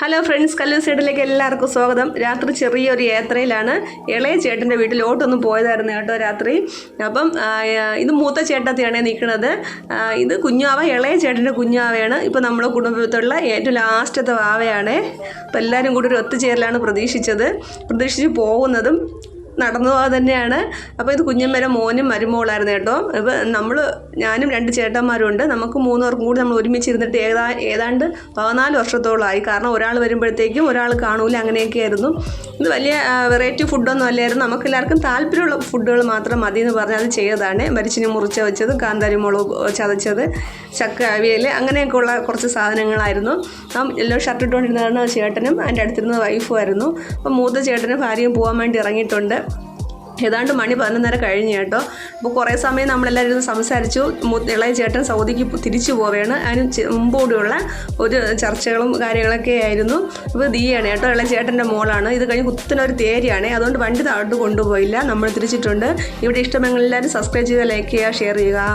Hello friends Kallur സൈഡിലേക്ക് എല്ലാവർക്കും സ്വാഗതം. രാത്രി ചെറിയൊരു യാത്രയിലാണ്. ഇളയ ചേട്ടന്റെ വീട്ടിലോട്ടൊന്നും പോയതായിരുന്നു കേട്ടോ രാത്രി. അപ്പം ഇത് മൂത്ത ചേട്ടത്തിയാണ് നിൽക്കുന്നത്. ഇത് കുഞ്ഞാവ ഇളയ ചേട്ടന്റെ കുഞ്ഞാവയാണ് ഇപ്പോൾ നമ്മുടെ കുടുംബത്തിലുള്ള ഏറ്റവും ലാസ്റ്റത്തെ വാവയാണ്. അപ്പോൾ എല്ലാവരും കൂടി ഒരു ഒത്തുചേരലാണ് പ്രതീക്ഷിച്ചത്. പ്രതീക്ഷിച്ച് പോകുന്നതും നടന്നു പോകാൻ തന്നെയാണ്. അപ്പോൾ ഇത് കുഞ്ഞമ്മേരെ മോനും മരുമോളായിരുന്നു കേട്ടോ. അപ്പോൾ നമ്മൾ ഞാനും രണ്ട് ചേട്ടന്മാരുണ്ട് നമുക്ക് മൂന്നുപേർക്കും കൂടി നമ്മൾ ഒരുമിച്ച് ഇരുന്നിട്ട് ഏതാ ഏതാണ്ട് പതിനാല് വർഷത്തോളമായി കാരണം ഒരാൾ വരുമ്പോഴത്തേക്കും ഒരാൾ കാണൂല അങ്ങനെയൊക്കെ ആയിരുന്നു. ഇത് വലിയ വെറൈറ്റി ഫുഡൊന്നും അല്ലായിരുന്നു. നമുക്ക് എല്ലാവർക്കും താല്പര്യമുള്ള ഫുഡുകൾ മാത്രം മതി എന്ന് പറഞ്ഞാൽ അത് ചെയ്തതാണ്. മരിച്ചിന് മുറിച്ച വെച്ചത് കാന്താരി മുളക് ചതച്ചത് ചക്ക അവിയൽ അങ്ങനെയൊക്കെയുള്ള കുറച്ച് സാധനങ്ങളായിരുന്നു. ആ എല്ലോ ഷർട്ട് ഇട്ടുകൊണ്ടിരുന്നതാണ് ചേട്ടനും അതിന്റെ അടുത്തിരുന്ന വൈഫും ആയിരുന്നു. അപ്പം മൂത്ത ചേട്ടനും ഭാര്യയും പോകാൻ വേണ്ടി ഇറങ്ങിയിട്ടുണ്ട്. ഏതാണ്ട് മണി പതിനൊന്നര കഴിഞ്ഞ് കേട്ടോ. അപ്പോൾ കുറേ സമയം നമ്മളെല്ലാവരും ഇരുന്ന് സംസാരിച്ചു. ഇളയ ചേട്ടൻ സൗദിക്ക് തിരിച്ചു പോവുകയാണ്. അതിന് മുമ്പോടെയുള്ള ഒരു ചർച്ചകളും കാര്യങ്ങളൊക്കെ ആയിരുന്നു. ഇപ്പോൾ ദീയാണ് കേട്ടോ ഇളയ ചേട്ടന്റെ മോളാണ്. ഇത് കഴിഞ്ഞ് കുത്തനൊരു തേരിയാണ്. അതുകൊണ്ട് വണ്ടി താഴോട്ട് കൊണ്ടുപോയില്ല. നമ്മൾ തിരിച്ചിട്ടുണ്ട്. ഇവിടെ ഇഷ്ടമെങ്കിൽ എല്ലാവരും സബ്സ്ക്രൈബ് ചെയ്യുക ലൈക്ക് ചെയ്യുക ഷെയർ ചെയ്യുക.